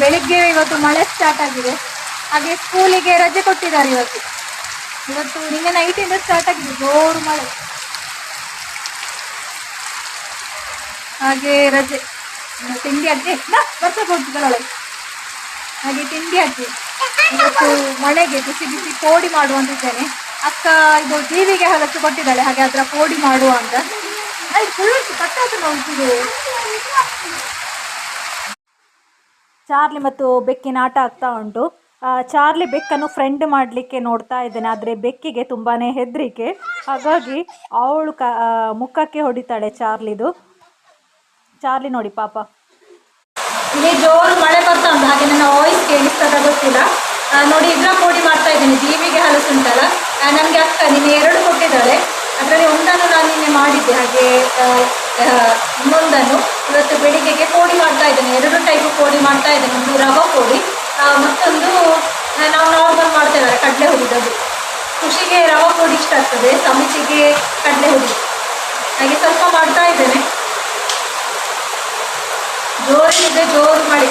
ಬೆಳಿಗ್ಗೆ ಇವತ್ತು ಮಳೆ ಸ್ಟಾರ್ಟ್ ಆಗಿದೆ. ಹಾಗೆ ಸ್ಕೂಲಿಗೆ ರಜೆ ಕೊಟ್ಟಿದ್ದಾರೆ ಇವತ್ತು. ಇವತ್ತು ನಿನ್ನೆ ನೈಟಿಂದ ಸ್ಟಾರ್ಟ್ ಆಗಿದೆ, ಜೋರು ಮಳೆ. ಹಾಗೆ ರಜೆ ತಿಂಡಿ ಅಜ್ಜಿ ನಾ ಬರ್ಸ ಕೊಡ್ತಿದ್ದಾಳೆ ಹಾಗೆ ತಿಂಡಿ ಅಜ್ಜಿ ಇವತ್ತು ಮಳೆಗೆ ಬಿಸಿ ಬಿಸಿ ಪೋಡಿ ಮಾಡುವಂತಿದ್ದೇನೆ ಅಕ್ಕ ಇದು ಜೀವಿಗೆ ಹಲಸು ಕೊಟ್ಟಿದ್ದಾಳೆ, ಹಾಗೆ ಅದರ ಕೋಡಿ ಮಾಡುವ ಅಂತ. ಅಲ್ಲಿ ಫುಲ್ ಕಟ್ಟಾತು ನೋಡ್ತಿದೆ ಚಾರ್ಲಿ ಮತ್ತು ಬೆಕ್ಕಿನ ಆಟ ಆಗ್ತಾ ಉಂಟು. ಚಾರ್ಲಿ ಬೆಕ್ಕನ್ನು ಫ್ರೆಂಡ್ ಮಾಡಲಿಕ್ಕೆ ನೋಡ್ತಾ ಇದ್ದೇನೆ, ಆದರೆ ಬೆಕ್ಕಿಗೆ ತುಂಬಾ ಹೆದರಿಕೆ. ಹಾಗಾಗಿ ಅವಳು ಕ ಮುಖಕ್ಕೆ ಹೊಡಿತಾಳೆ ಚಾರ್ಲಿದು. ಚಾರ್ಲಿ ನೋಡಿ ಪಾಪ. ಇಲ್ಲಿ ಜೋರು ಮಳೆ ಬರ್ತಾ ಉಂಟು, ಹಾಗೆ ನನ್ನ ವಾಯ್ಸ್ ಕೇಳಿಸ್ತದ ಗೊತ್ತಿಲ್ಲ. ನೋಡಿ ಇದ್ರ ಪೋಡಿ ಮಾಡ್ತಾ ಇದ್ದೇನೆ, ಜೀವಿಗೆ ಹಲಸು ಉಂಟಲ್ಲ. ನನಗೆ ಅಕ್ಕ ನಿನ್ನೆ ಎರಡು ಕೊಟ್ಟಿದ್ದಾಳೆ. ಅದರಲ್ಲಿ ಒಂದನ್ನು ನಾನು ನಿನ್ನೆ ಮಾಡಿದ್ದೆ, ಹಾಗೆ ಇನ್ನೊಂದನ್ನು. ಇವತ್ತು ಬೆಳಿಗ್ಗೆಗೆ ಕೋಡಿ ಮಾಡ್ತಾ ಇದ್ದೇನೆ. ಎರಡು ಟೈಪ್ ಕೋಡಿ ಮಾಡ್ತಾ ಇದ್ದೇನೆ. ಒಂದು ರವಾ ಕೋಡಿ. ಮತ್ತೊಂದು ನಾವು ನಾರ್ಮಲ್ ಮಾಡ್ತೇವೆ ಕಡಲೆ ಹುರಿದದು ಖುಷಿಗೆ ರವಾ ಕೋಡಿ ಇಷ್ಟ ಆಗ್ತದೆ. ಸಮಿತಿಗೆ ಕಡಲೆ ಹುಡಿ ಹಾಗೆ ಸ್ವಲ್ಪ ಮಾಡ್ತಾ ಇದ್ದೇನೆ. ಜೋರಿದೆ ಜೋರು ಮಾಡಿ.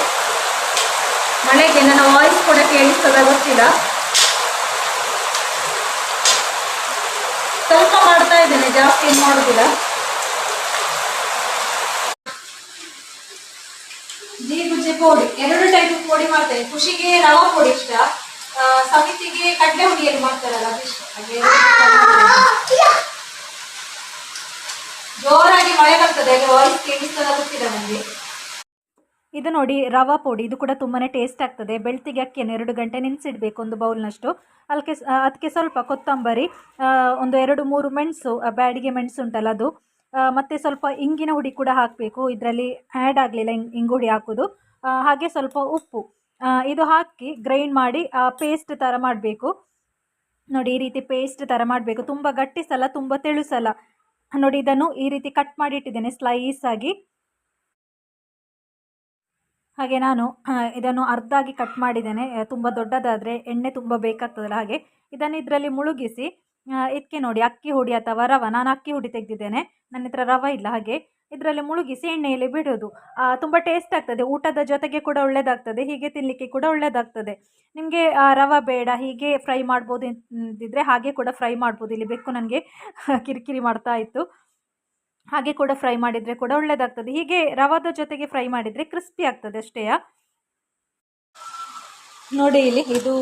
ಮಳೆಗೆ ನನ್ನ ವಾಯ್ಸ್ ಕೂಡ ಕೇಳಿಸ್ತದ, ಗೊತ್ತಿಲ್ಲ. ಸ್ವಲ್ಪ ಮಾಡ್ತಾ ಇದ್ದೇನೆ, ಜಾಸ್ತಿ ಮಾಡೋದಿಲ್ಲ. ಜೀಗುಜ್ಜೆ ಪೋಡಿ ಎರಡು ಟೈಪ್ ಪೋಡಿ ಮಾಡ್ತೇನೆ ಖುಷಿಗೆ ರವಾ ಪೋಡಿ ಇಷ್ಟ ಸಮಿತಿಗೆ ಕಡ್ಲೆ ಹುಡಿಯಲ್ಲಿ ಮಾಡ್ತಾರಲ್ಲ. ಜೋರಾಗಿ ಮಳೆ ಬರ್ತದೆ ವಾಯ್ಸ್ ಕೇಳಿಸ್ತದ ಗೊತ್ತಿಲ್ಲ ನನಗೆ ಇದು ನೋಡಿ ರವಾ ಪುಡಿ ಇದು ಕೂಡ ತುಂಬಾ ಟೇಸ್ಟ್ ಆಗ್ತದೆ ಬೆಳ್ತಿಗೆ ಅಕ್ಕಿಯನ್ನು ಎರಡು ಗಂಟೆ ನೆನೆಸಿಡಬೇಕು ಒಂದು ಬೌಲ್ನಷ್ಟು ಅದಕ್ಕೆ ಅದಕ್ಕೆ ಸ್ವಲ್ಪ ಕೊತ್ತಂಬರಿ ಒಂದು ಎರಡು ಮೂರು ಮೆಣಸು ಬ್ಯಾಡಿಗೆ ಮೆಣಸು ಉಂಟಲ್ಲ ಅದು ಮತ್ತು ಸ್ವಲ್ಪ ಇಂಗಿನ ಹುಡಿ ಕೂಡ ಹಾಕಬೇಕು. ಇದರಲ್ಲಿ ಆ್ಯಡ್ ಆಗಲಿಲ್ಲ, ಇಂಗ್ ಹುಡಿ ಹಾಕೋದು. ಹಾಗೆ ಸ್ವಲ್ಪ ಉಪ್ಪು. ಇದು ಹಾಕಿ ಗ್ರೈಂಡ್ ಮಾಡಿ ಪೇಸ್ಟ್ ಥರ ಮಾಡಬೇಕು. ನೋಡಿ, ಈ ರೀತಿ ಪೇಸ್ಟ್ ಥರ ಮಾಡಬೇಕು. ತುಂಬ ಗಟ್ಟಿಸಲ್ಲ ತುಂಬ ತೆಳುಸಲ್ಲ ನೋಡಿ, ಇದನ್ನು ಈ ರೀತಿ ಕಟ್ ಮಾಡಿ ಇಟ್ಟಿದ್ದೇನೆ ಸ್ಲೈಸ್ ಆಗಿ. ಹಾಗೆ ನಾನು ಇದನ್ನು ಅರ್ಧ ಆಗಿ ಕಟ್ ಮಾಡಿದ್ದೇನೆ. ತುಂಬ ದೊಡ್ಡದಾದರೆ ಎಣ್ಣೆ ತುಂಬ ಬೇಕಾಗ್ತದಲ್ಲ ಹಾಗೆ. ಇದನ್ನು ಇದರಲ್ಲಿ ಮುಳುಗಿಸಿ ಇದಕ್ಕೆ ನೋಡಿ ಅಕ್ಕಿ ಹುಡಿ ಅಥವಾ ರವ. ನಾನು ಅಕ್ಕಿ ಹುಡಿ ತೆಗೆದಿದ್ದೇನೆ. ನನ್ನ ಹತ್ರ ರವ ಇಲ್ಲ ಹಾಗೆ. ಇದರಲ್ಲಿ ಮುಳುಗಿಸಿ ಎಣ್ಣೆಯಲ್ಲಿ ಬಿಡೋದು. ತುಂಬ ಟೇಸ್ಟ್ ಆಗ್ತದೆ. ಊಟದ ಜೊತೆಗೆ ಕೂಡ ಒಳ್ಳೆಯದಾಗ್ತದೆ ಹೀಗೆ ತಿನ್ನಲಿಕ್ಕೆ ಕೂಡ ಒಳ್ಳೆಯದಾಗ್ತದೆ ನಿಮಗೆ ರವ ಬೇಡ, ಹೀಗೆ ಫ್ರೈ ಮಾಡ್ಬೋದು ಅಂತಿದ್ರೆ ಹಾಗೆ ಕೂಡ ಫ್ರೈ ಮಾಡ್ಬೋದು. ಇಲ್ಲಿ ಬೆಕ್ಕು ನನಗೆ ಕಿರಿಕಿರಿ ಮಾಡ್ತಾ ಇತ್ತು. ಹಾಗೆ ಕೂಡ ಫ್ರೈ ಮಾಡಿದರೆ ಕೂಡ ಒಳ್ಳೆಯದಾಗ್ತದೆ ಹೀಗೆ ರವದ ಜೊತೆಗೆ ಫ್ರೈ ಮಾಡಿದರೆ ಕ್ರಿಸ್ಪಿ ಆಗ್ತದೆ ಅಷ್ಟೇ ನೋಡಿ ಇಲ್ಲಿ ಇದು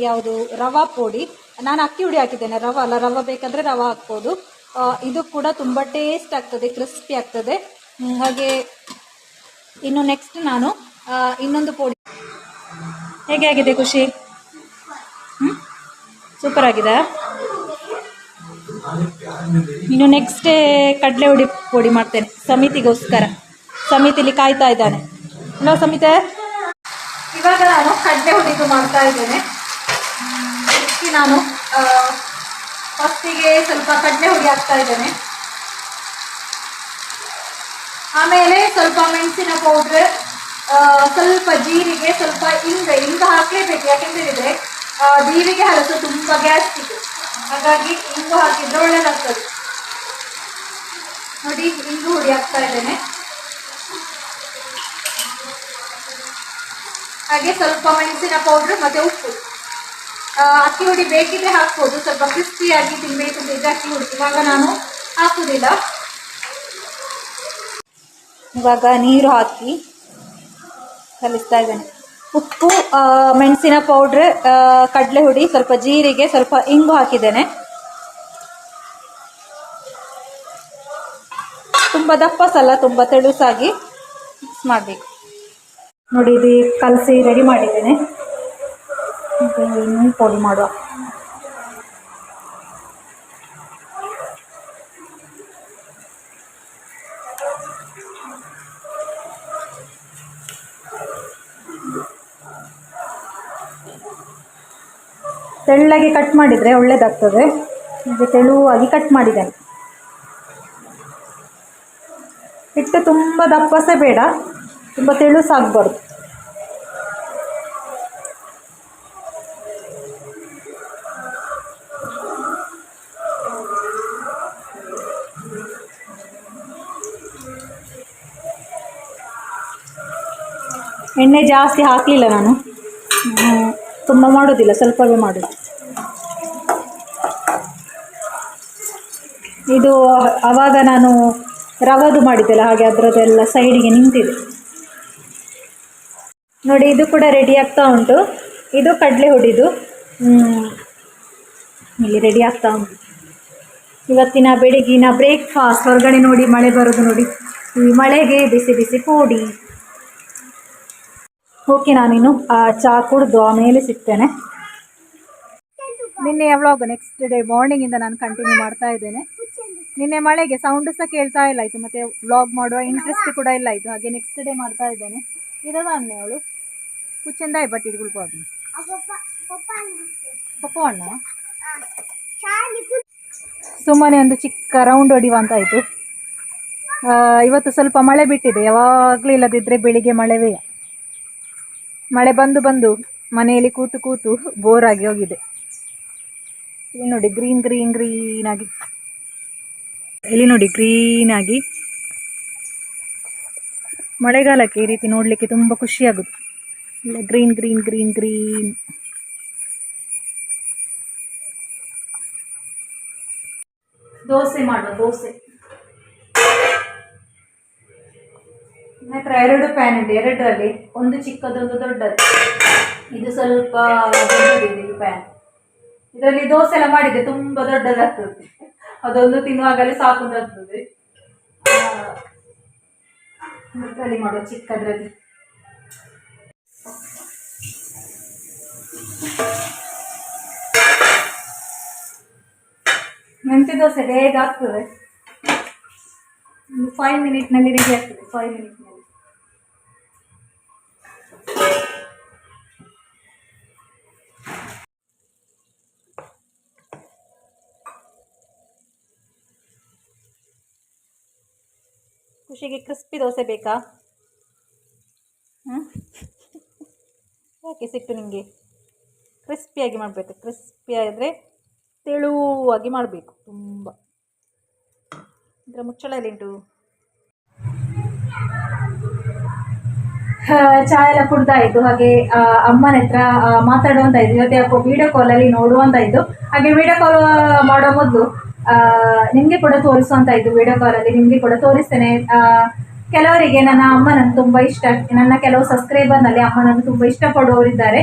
ಯಾವುದು? ರವಾ ಪುಡಿ. ನಾನು ಅಕ್ಕಿ ಹುಡಿ ಹಾಕಿದ್ದೇನೆ, ರವ ಅಲ್ಲ, ರವ ಬೇಕಂದರೆ ರವ ಹಾಕ್ಬೋದು. ಇದು ಕೂಡ ತುಂಬ ಟೇಸ್ಟ್ ಆಗ್ತದೆ ಕ್ರಿಸ್ಪಿ ಆಗ್ತದೆ. ಹಾಗೆ ಇನ್ನು ನೆಕ್ಸ್ಟ್ ನಾನು ಇನ್ನೊಂದು ಪೋಡಿ. ಹೇಗೆ ಆಗಿದೆ ಖುಷಿ? ಹ್ಞೂ ಸೂಪರ್ ಆಗಿದೆ. ಇನ್ನು ನೆಕ್ಸ್ಟ್ ಕಡಲೆ ಹುಡಿ ಪೋಡಿ ಮಾಡ್ತೇನೆ, ಸಮಿತಿಗೋಸ್ಕರ. ಸಮಿತಿಲಿ ಕಾಯ್ತಾ ಇದ್ದಾನೆ. ಹಲೋ ಸಮಿತೆ. ಇವಾಗ ನಾನು ಕಡಲೆ ಹುಡಿದು ಮಾಡ್ತಾ ಇದ್ದೇನೆ. ಇದಕ್ಕೆ ನಾನು ಫಸ್ಟಿಗೆ ಸ್ವಲ್ಪ ಕಡಲೆ ಹುಡಿ ಹಾಕ್ತಾ ಇದ್ದೇನೆ. ಆಮೇಲೆ ಸ್ವಲ್ಪ ಮೆಣಸಿನ ಪೌಡ್ರ್ ಸ್ವಲ್ಪ ಜೀರಿಗೆ, ಸ್ವಲ್ಪ ಇಂಗ ಇಂಗ ಹಾಕಲೇಬೇಕು ಯಾಕೆಂತ ಜೀರಿಗೆ ಹಲಸು ತುಂಬ ಗ್ಯಾಸ್ಟಿಕ್ ಹಾಗಾಗಿ ಇಂಗು ಹಾಕಿದ್ರೆ ಒಳ್ಳೇದಾಗ್ತದೆ. ನೋಡಿ, ಇಂಗು ಹುಡಿ ಹಾಕ್ತಾ ಇದ್ದೇನೆ. ಹಾಗೆ ಸ್ವಲ್ಪ ಮೆಣಸಿನ ಪೌಡ್ರ್ ಮತ್ತೆ ಉಪ್ಪು. ಅಕ್ಕಿ ಹುಡಿ ಬೇಕಿದ್ರೆ ಹಾಕ್ಬೋದು. ಸ್ವಲ್ಪ ಕ್ರಿಸ್ಪಿಯಾಗಿ ತಿನ್ಬೇಕು ಅಂತ ಅಕ್ಕಿ ಹುಡಿ. ಇವಾಗ ನಾನು ಹಾಕುದಿಲ್ಲ ಇವಾಗ ನೀರು ಹಾಕಿ ಕಲಿಸ್ತಾ ಇದ್ದೇನೆ. ಉಪ್ಪು ಮೆಣಸಿನ ಪೌಡ್ರ್ ಕಡಲೆ ಹುಡಿ, ಸ್ವಲ್ಪ ಜೀರಿಗೆ, ಸ್ವಲ್ಪ ಇಂಗು ಹಾಕಿದ್ದೇನೆ. ತುಂಬ ದಪ್ಪಸಲ್ಲ ತುಂಬ ತೆಳುಸಾಗಿ ಮಿಕ್ಸ್ ಮಾಡಬೇಕು. ನೋಡಿ, ಇದು ಕಲಸಿ ರೆಡಿ ಮಾಡಿದ್ದೇನೆ. ಈಗ ಎಣ್ಣೆ ಪುಡಿ ಮಾಡುವ. ತೆಳ್ಳಗೆ ಕಟ್ ಮಾಡಿದರೆ ಒಳ್ಳೇದಾಗ್ತದೆ. ಹೀಗೆ ತೆಳುವಾಗಿ ಕಟ್ ಮಾಡಿದ್ದೇನೆ ಹಿಟ್ಟು ತುಂಬ ದಪ್ಪಸೆ ಬೇಡ. ತುಂಬ ತೆಳುಸಾಗಬಾರ್ದು ಎಣ್ಣೆ ಜಾಸ್ತಿ ಹಾಕಲಿಲ್ಲ ನಾನು. ತುಂಬ ಮಾಡೋದಿಲ್ಲ, ಸ್ವಲ್ಪವೇ ಮಾಡೋದು. ಇದು ಆವಾಗ ನಾನು ರವದು ಮಾಡಿದ್ದೆಲ್ಲ, ಹಾಗೆ ಅದರದ್ದೆಲ್ಲ ಸೈಡಿಗೆ ನಿಂತಿದೆ. ನೋಡಿ, ಇದು ಕೂಡ ರೆಡಿ ಆಗ್ತಾ ಉಂಟು. ಇದು ಕಡಲೆ ಹೊಡಿದು. ಇಲ್ಲಿ ರೆಡಿ ಆಗ್ತಾ ಉಂಟು. ಇವತ್ತಿನ ಬೆಳಗಿನ ಬ್ರೇಕ್ಫಾಸ್ಟ್ ಹೊರಗಡೆ ನೋಡಿ ಮಳೆ ಬರೋದು ನೋಡಿ. ಈ ಮಳೆಗೆ ಬಿಸಿ ಬಿಸಿ ಪೋಡಿ. ಓಕೆ, ನಾನಿನ್ನು ಚಹಾ ಕುಡಿದು ಆಮೇಲೆ ಸಿಗ್ತೇನೆ. ನಿನ್ನೆ ವ್ಲಾಗ್ ನೆಕ್ಸ್ಟ್ ಡೇ ಮಾರ್ನಿಂಗಿಂದ ನಾನು ಕಂಟಿನ್ಯೂ ಮಾಡ್ತಾ ಇದ್ದೇನೆ. ನಿನ್ನೆ ಮಳೆಗೆ ಸೌಂಡ್ ಸಹ ಕೇಳ್ತಾ ಇಲ್ಲ ಆಯಿತು, ಮತ್ತು ವ್ಲಾಗ್ ಮಾಡುವ ಇಂಟ್ರೆಸ್ಟ್ ಕೂಡ ಇಲ್ಲ ಆಯಿತು. ಹಾಗೆ ನೆಕ್ಸ್ಟ್ ಡೇ ಮಾಡ್ತಾ ಇದ್ದೇನೆ. ಇರೋದಾನೆ ಅವಳು? ಕುಚ್ಚಂದಾಯ್ ಬಟ್ ಇದು ಕುಳ್ಬೋದು ಪಪ್ಪ ಅಣ್ಣ? ಸುಮ್ಮನೆ ಒಂದು ಚಿಕ್ಕ ರೌಂಡ್ ಹೊಡಿವ ಅಂತ ಆಯಿತು. ಇವತ್ತು ಸ್ವಲ್ಪ ಮಳೆ ಬಿಟ್ಟಿದೆ, ಯಾವಾಗಲೂ ಇಲ್ಲದಿದ್ದರೆ ಬೆಳಿಗ್ಗೆ ಮಳೆವೇ. ಮಳೆ ಬಂದು ಬಂದು ಮನೆಯಲ್ಲಿ ಕೂತು ಕೂತು ಬೋರ್ ಆಗಿ ಹೋಗಿದೆ. ಇಲ್ಲಿ ನೋಡಿ ಗ್ರೀನ್ ಗ್ರೀನ್ ಗ್ರೀನ್ ಆಗಿ. ಇಲ್ಲಿ ನೋಡಿ ಗ್ರೀನ್ ಆಗಿ. ಮಳೆಗಾಲಕ್ಕೆ ಈ ರೀತಿ ನೋಡಲಿಕ್ಕೆ ತುಂಬ ಖುಷಿಯಾಗುತ್ತೆ. ಇಲ್ಲ green green green green dosa ಮಾಡುವ ದೋಸೆ. ನನ್ನ ಹತ್ರ ಎರಡು ಪ್ಯಾನ್ ಇದೆ. ಎರಡರಲ್ಲಿ ಒಂದು ಚಿಕ್ಕದೊಂದು ದೊಡ್ಡದು. ಇದು ಸ್ವಲ್ಪ ದೊಡ್ಡದಿದೆ ಈ ಪ್ಯಾನ್ ಇದರಲ್ಲಿ ದೋಸೆ ಎಲ್ಲ ಮಾಡಿದೆ ತುಂಬ ದೊಡ್ಡದಾಗ್ತದೆ. ಅದೊಂದು ತಿನ್ನುವಾಗಲೇ ಸಾಕು ಆಗ್ತದೆ. ಇದರಲ್ಲಿ ಮಾಡುವ ಚಿಕ್ಕದ್ರಲ್ಲಿ. ಮೆಂತ್ಯ ದೋಸೆ ಬೇಗ ಆಗ್ತದೆ. ಒಂದು ಫೈವ್ ಮಿನಿಟ್ನಲ್ಲಿ ರೆಡಿ ಆಗ್ತದೆ ಫೈವ್ ಮಿನಿಟ್ನಲ್ಲಿ ಖುಷಿಗೆ ಕ್ರಿಸ್ಪಿ ದೋಸೆ ಬೇಕಾ? ಹ್ಞೂ ಯಾಕೆ ಸಿಟ್ಟು ನಿಮಗೆ ಕ್ರಿಸ್ಪಿಯಾಗಿ ಮಾಡಬೇಕು. ಕ್ರಿಸ್ಪಿ ಆದರೆ ತೆಳುವಾಗಿ ಮಾಡಬೇಕು ತುಂಬ. ಇದರ ಮುಚ್ಚಳ ಎಲ್ಲಿಂಟು ಚಾ ಎಲ್ಲ ಕುಡ್ದಾಯಿತು ಹಾಗೆ ಆ, ಅಮ್ಮನ ಹತ್ರ ಮಾತಾಡುವಂತ ಇದ್ದು. ಇವತ್ತು ಯಾಕೋ ವಿಡಿಯೋ ಕಾಲಲ್ಲಿ ನೋಡುವಂತ ಇದ್ದು. ಹಾಗೆ ವಿಡಿಯೋ ಕಾಲ್ ಮಾಡೋ ಮೊದಲು ನಿಮಗೆ ಕೂಡ ತೋರಿಸುವಂತ ಇದ್ದು ವಿಡಿಯೋ ಕಾಲಲ್ಲಿ ನಿಮಗೆ ಕೂಡ ತೋರಿಸ್ತೇನೆ. ಕೆಲವರಿಗೆ ನನ್ನ ಅಮ್ಮನನ್ನು ತುಂಬಾ ಇಷ್ಟ. ನನ್ನ ಕೆಲವು ಸಬ್ಸ್ಕ್ರೈಬರ್ನಲ್ಲಿ ಅಮ್ಮನನ್ನು ತುಂಬ ಇಷ್ಟಪಡುವವರಿದ್ದಾರೆ.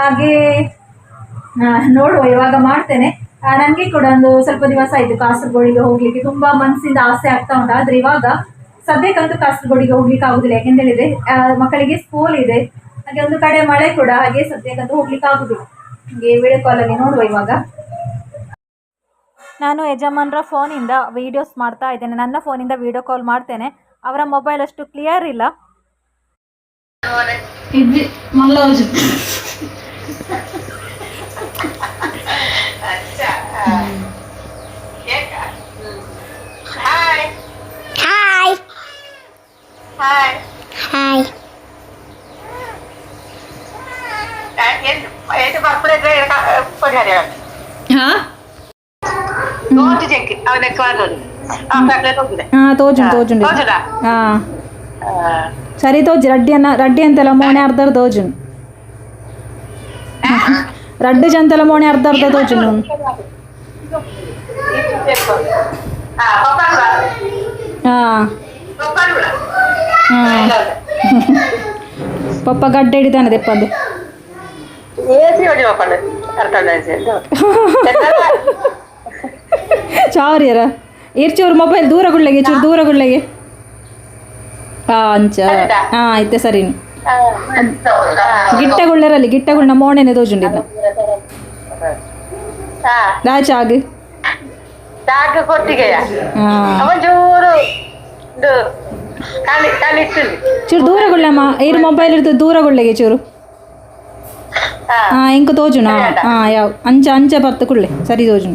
ಹಾಗೆ ನೋಡುವ, ಇವಾಗ ಮಾಡ್ತೇನೆ. ನನಗೆ ಕೂಡ ಒಂದು ಸ್ವಲ್ಪ ದಿವಸ ಆಯಿತು ಕಾಸರಗೋಡಿಗೆ ಹೋಗ್ಲಿಕ್ಕೆ. ತುಂಬಾ ಮನಸ್ಸಿಂದ ಆಸೆ ಆಗ್ತಾ ಉಂಟು. ಆದ್ರೆ ಇವಾಗ ಸದ್ಯಕ್ಕಂತೂ ಕಾಸರಗೋಡಿಗೆ ಹೋಗ್ಲಿಕ್ಕೆ ಆಗುದಿಲ್ಲ. ಯಾಕೆಂತ ಹೇಳಿದ್ರೆ ಮಕ್ಕಳಿಗೆ ಸ್ಕೂಲ್ ಇದೆ. ಹಾಗೆ ಒಂದು ಕಡೆ ಮಳೆ ಕೂಡ, ಹಾಗೆ ಸದ್ಯಕ್ಕಂತೂ ಹೋಗ್ಲಿಕ್ಕೆ ಆಗುದಿಲ್ಲ. ಹಾಗೆ ವಿಡಿಯೋ ಕಾಲಲ್ಲಿ ನೋಡುವ ಇವಾಗ. ನಾನು ಯಜಮಾನ್ರ ಫೋನಿಂದ ವೀಡಿಯೋಸ್ ಮಾಡ್ತಾ ಇದ್ದೇನೆ ನನ್ನ ಫೋನಿಂದ ವಿಡಿಯೋ ಕಾಲ್ ಮಾಡ್ತೇನೆ ಅವರ ಮೊಬೈಲ್ ಅಷ್ಟು ಕ್ಲಿಯರ್ ಇಲ್ಲ ఇది தோஞ்சு செக்கு அவன் நெக்குவார் தோஞ்சு ತೋಜು ತೋಜುಂಡು ಹಾ ಸರಿ ತೋಜು ರಡ್ಡಿ ಅನ್ನ ರಡ್ಡಿ ಅಂತಲ್ಲ ಮೋಣೆ ಅರ್ಧ ಅರ್ಧ ತೋಜುನ್ ರಡ್ಡು ಜಂತಲ ಮೋಣೆ ಅರ್ಧ ಅರ್ಧ ತೋಜುನ್ ಪಪ್ಪ ಗಡ್ಡೆ ಹಿಡಿತಾನೆ ದೆಪ್ಪಂದು ಏಸಿ ಹೊಡಿ ಪಪ್ಪ ಅರ್ಥ ಚಾವ್ರಿಯರ ಇರ್ಚೂರು ಮೊಬೈಲ್ ದೂರ ಗುಳ್ಳೆಗೆ ಚೂರು ದೂರ ಗುಳ್ಳೆಗೆ. ಹಾಂ ಅಂಚ. ಹಾಂ ಇತ್ತೆ ಸರಿನು ಗಿಟ್ಟಗುಳ್ಳರಲ್ಲಿ. ಗಿಟ್ಟಗುಳ್ಳ ಮೋಣೆನೆ ದೋಜುಂಡಿದ್ದ ರಾಜಾಗ್ ಚಾಗ್. ಕೊಟ್ಟಿಗೆಯ? ಜೋರು ಚೂರು ದೂರಗುಳ್ಳಮ್ಮ ಮೊಬೈಲ್ ಇರ್ತದೆ ದೂರಗುಳ್ಳೆಗೆ ಚೂರು ಹಾ ಇಂಕ ತೋಜುನ ಹಾ ಯಾವ ಅಂಚ ಅಂಚ ಬರ್ತ ಕುಳ್ಳೆ ಸರಿ ತೋಜುಣ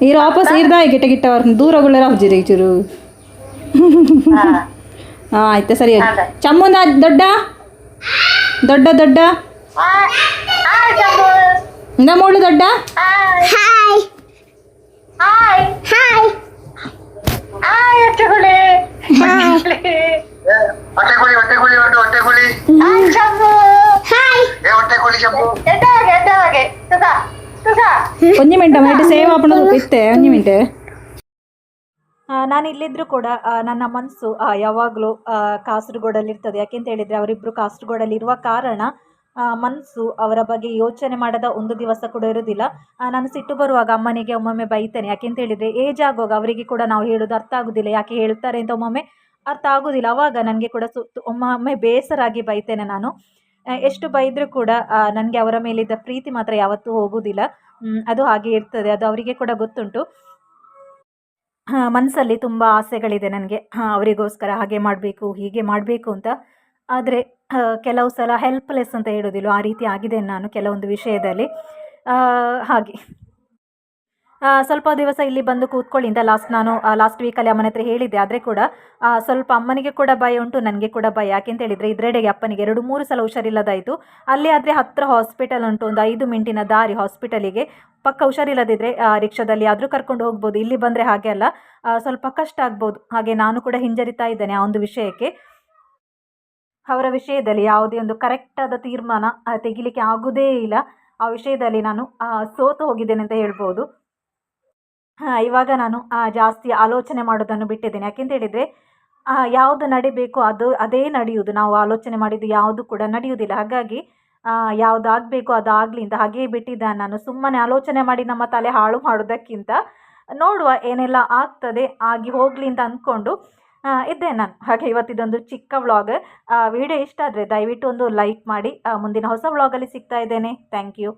ಇರೆ ವಾಪಸ್ ಇರ್ದಾಯ್ ಗಿಟ್ಟ ಗಿಟ್ಟ ಅವ್ರ ದೂರ ಗುಳ್ಳೆರ ಹುಜಿರಿ ಚೂರು ಹಾಂ ಆಯ್ತಾ ಸರಿ ಆಯ್ತು. ಅದೇ. ಚಮ್ಮುನ ದೊಡ್ಡ? ದೊಡ್ಡ ದೊಡ್ಡ? ಹಾಯ್ ಚಂಬು ಇಂದ ಮೂಳು ದೊಡ್ಡ? ಹೊಟ್ಟೆ ಕುಳಿ ಹೊಟ್ಟೆ ಕುಳಿ ಹೊಟ್ಟು ಕುಳಿ ಹಾಯ್ ಹೊಟ್ಟೆ ಕುಳಿ ಶಂಭು ಒಂಜಿ ಮಿಂಟ ಮೈಟ್, ಸೇವ್ ಆಪಣ ಇತ್ತೆ, ಒಂಜಿ ಮಿಂಟ್. ನಾನು ಇಲ್ಲಿದ್ದರೂ ಕೂಡ ನನ್ನ ಮನಸ್ಸು ಯಾವಾಗಲೂ ಕಾಸರಗೋಡಲ್ಲಿ ಇರ್ತದೆ ಯಾಕೆಂತ ಹೇಳಿದರೆ ಅವರಿಬ್ಬರು ಕಾಸರಗೋಡಲ್ಲಿ ಇರುವ ಕಾರಣ ಮನಸ್ಸು ಅವರ ಬಗ್ಗೆ ಯೋಚನೆ ಮಾಡದ ಒಂದು ದಿವಸ ಕೂಡ ಇರೋದಿಲ್ಲ. ನಾನು ಸಿಟ್ಟು ಬರುವಾಗ ಅಮ್ಮನಿಗೆ ಒಮ್ಮೊಮ್ಮೆ ಬೈತೇನೆ. ಯಾಕೆಂತ ಹೇಳಿದರೆ, ಏಜ್ ಆಗುವಾಗ ಅವರಿಗೆ ಕೂಡ ನಾವು ಹೇಳೋದು ಅರ್ಥ ಆಗೋದಿಲ್ಲ. ಯಾಕೆ ಹೇಳ್ತಾರೆ ಅಂತ ಒಮ್ಮೊಮ್ಮೆ ಅರ್ಥ ಆಗೋದಿಲ್ಲ. ಅವಾಗ ನನಗೆ ಕೂಡ ಸುತ್ತು ಒಮ್ಮೊಮ್ಮೆ ಬೇಸರಾಗಿ ಬೈತೇನೆ ನಾನು. ಎಷ್ಟು ಬೈದರೂ ಕೂಡ ನನಗೆ ಅವರ ಮೇಲಿದ್ದ ಪ್ರೀತಿ ಮಾತ್ರ ಯಾವತ್ತೂ ಹೋಗೋದಿಲ್ಲ. ಅದು ಹಾಗೆ ಇರ್ತದೆ. ಅದು ಅವರಿಗೆ ಕೂಡ ಗೊತ್ತುಂಟು. ಮನಸ್ಸಲ್ಲಿ ತುಂಬ ಆಸೆಗಳಿದೆ ನನಗೆ. ಅವರಿಗೋಸ್ಕರ ಹಾಗೆ ಮಾಡಬೇಕು, ಹೀಗೆ ಮಾಡಬೇಕು ಅಂತ. ಆದರೆ ಕೆಲವು ಸಲ ಹೆಲ್ಪ್ಲೆಸ್ ಅಂತ ಹೇಳೋದಿಲ್ಲ ಆ ರೀತಿ ಆಗಿದೆ ನಾನು ಕೆಲವೊಂದು ವಿಷಯದಲ್ಲಿ. ಹಾಗೆ. ಸ್ವಲ್ಪ ದಿವಸ ಇಲ್ಲಿ ಬಂದು ಕೂತ್ಕೊಳ್ಳಿ ಅಂತ ಲಾಸ್ಟ್ ನಾನು ಲಾಸ್ಟ್ ವೀಕಲ್ಲಿ ಅಮ್ಮನ ಹತ್ರ ಹೇಳಿದ್ದೆ. ಆದರೆ ಕೂಡ ಸ್ವಲ್ಪ ಅಮ್ಮನಿಗೆ ಕೂಡ ಭಯ ಉಂಟು, ನನಗೆ ಕೂಡ ಭಯ. ಯಾಕೆ ಅಂತ ಹೇಳಿದರೆ ಇದರೆಡೆಗೆ ಅಪ್ಪನಿಗೆ ಎರಡು, ಮೂರು ಸಲ ಹುಷಾರಿಲ್ಲದಾಯಿತು. ಅಲ್ಲಿ ಆದರೆ ಹತ್ತಿರ ಹಾಸ್ಪಿಟಲ್ ಉಂಟು, ಒಂದು ಐದು ಮಿಂಟಿನ ದಾರಿ ಹಾಸ್ಪಿಟಲಿಗೆ ಪಕ್ಕ ಹುಷಾರಿಲ್ಲದಿದ್ದರೆ ರಿಕ್ಷಾದಲ್ಲಿ ಆದರೂ ಕರ್ಕೊಂಡು ಹೋಗ್ಬೋದು. ಇಲ್ಲಿ ಬಂದರೆ ಹಾಗೆ ಅಲ್ಲ. ಸ್ವಲ್ಪ ಕಷ್ಟ ಆಗ್ಬೋದು. ಹಾಗೆ ನಾನು ಕೂಡ ಹಿಂಜರಿತಾ ಇದ್ದೇನೆ ಆ ಒಂದು ವಿಷಯಕ್ಕೆ. ಅವರ ವಿಷಯದಲ್ಲಿ ಯಾವುದೇ ಒಂದು ಕರೆಕ್ಟಾದ ತೀರ್ಮಾನ ತೆಗಿಲಿಕ್ಕೆ ಆಗೋದೇ ಇಲ್ಲ. ಆ ವಿಷಯದಲ್ಲಿ ನಾನು ಸೋತು ಹೋಗಿದ್ದೇನೆ ಅಂತ ಹೇಳ್ಬೋದು. ಇವಾಗ ನಾನು ಜಾಸ್ತಿ ಆಲೋಚನೆ ಮಾಡೋದನ್ನು ಬಿಟ್ಟಿದ್ದೇನೆ. ಯಾಕೆಂತ ಹೇಳಿದರೆ ಯಾವುದು ನಡಿಬೇಕು ಅದು, ಅದೇ ನಡೆಯುವುದು. ನಾವು ಆಲೋಚನೆ ಮಾಡಿದ್ದು ಯಾವುದು ಕೂಡ ನಡೆಯುವುದಿಲ್ಲ. ಹಾಗಾಗಿ ಯಾವುದು ಆಗಬೇಕು ಅದು ಆಗಲಿ ಅಂತ ಹಾಗೇ ಬಿಟ್ಟಿದ್ದಾನೆ ನಾನು. ಸುಮ್ಮನೆ ಆಲೋಚನೆ ಮಾಡಿ ನಮ್ಮ ತಲೆ ಹಾಳು ಮಾಡೋದಕ್ಕಿಂತ ನೋಡುವ ಏನೆಲ್ಲ ಆಗ್ತದೆ, ಆಗಿ ಹೋಗಲಿ ಅಂತ ಅಂದ್ಕೊಂಡು ಇದ್ದೆ ನಾನು. ಹಾಗೆ ಇವತ್ತಿದೊಂದು ಚಿಕ್ಕ ವ್ಲಾಗ್. ವಿಡಿಯೋ ಇಷ್ಟ ಆದರೆ ದಯವಿಟ್ಟು ಒಂದು ಲೈಕ್ ಮಾಡಿ. ಮುಂದಿನ ಹೊಸ ವ್ಲಾಗಲ್ಲಿ ಸಿಗ್ತಾ ಇದ್ದೇನೆ. Thank you.